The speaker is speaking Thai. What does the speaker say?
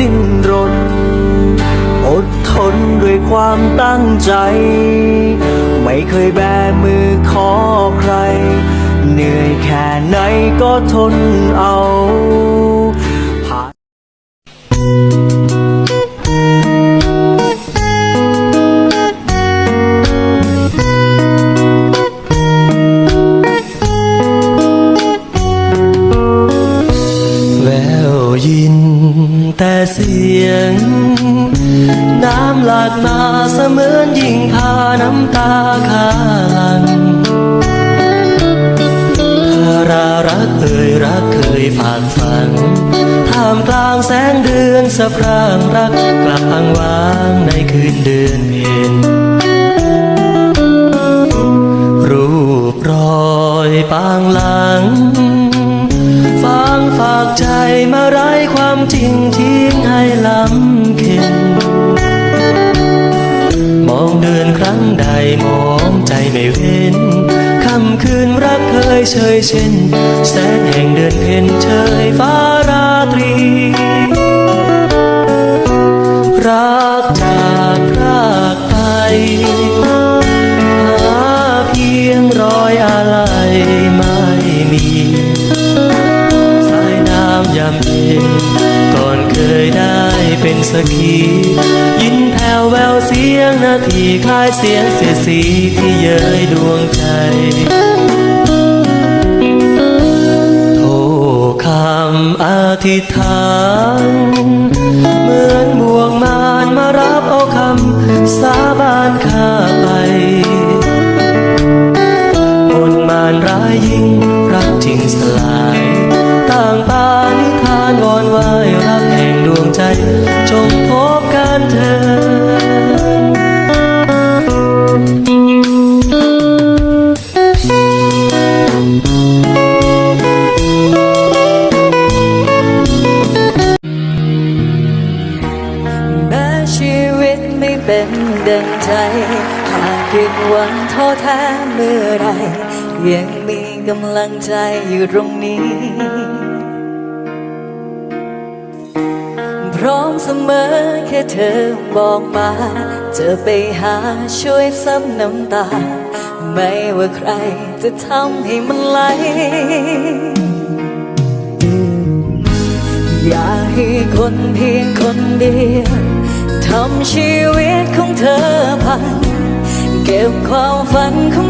ดิ้นรน อดทนด้วยความตั้งใจ ไม่เคยแบมือขอใคร เหนื่อยแค่ไหนก็ทนเอา แต่เสียง น้ำหลากมาเสมือนยิ่งพาน้ำตาข้าหลังเธอรารักเอ่ยรักเคยฝากฝังท่ามกลางแสงเดือนสะพรางรักกลับอ้างวางในคืนเดือนเพ็ญรูปรอยปางหลัง ฟังฝากใจมาไร้ความจริงทิ้งให้ลำเข็นมองเดินครั้งใดมองใจไม่เว้นค่ำคืนรักเคยเชยเช่น แสงแห่งเดือนเพ็ญเชยฟ้าราตรี รักจากราำยามเย็นก่อนเคยได้เป็นสกียินแผ่วแววเสียงนาทีคล้ายเสียงเสียสีที่เย้ยดวงใจโทคำอธิษฐานเหมือนบ่วงมารมารับเอาคำสาบานข้าไปมนมารร้ายยิ่งรักจริงสลายต่างปานิทา อนไหวรักแห่งดวงใจ จงพบกันเถิดแม้ชีวิตไม่เป็นดังใจ หากผิดหวังท้อแท้เมื่อไร ยังมีกำลังใจอยู่ตรงนี้ พร้อมเสมอแค่เธอบอกมาจะไปหาช่วยซับน้ำตา ไม่ว่าใครจะทำให้มันไหล อย่าให้คนเพียงคนเดียวทำชีวิตของเธอพัง เก็บความฝันของ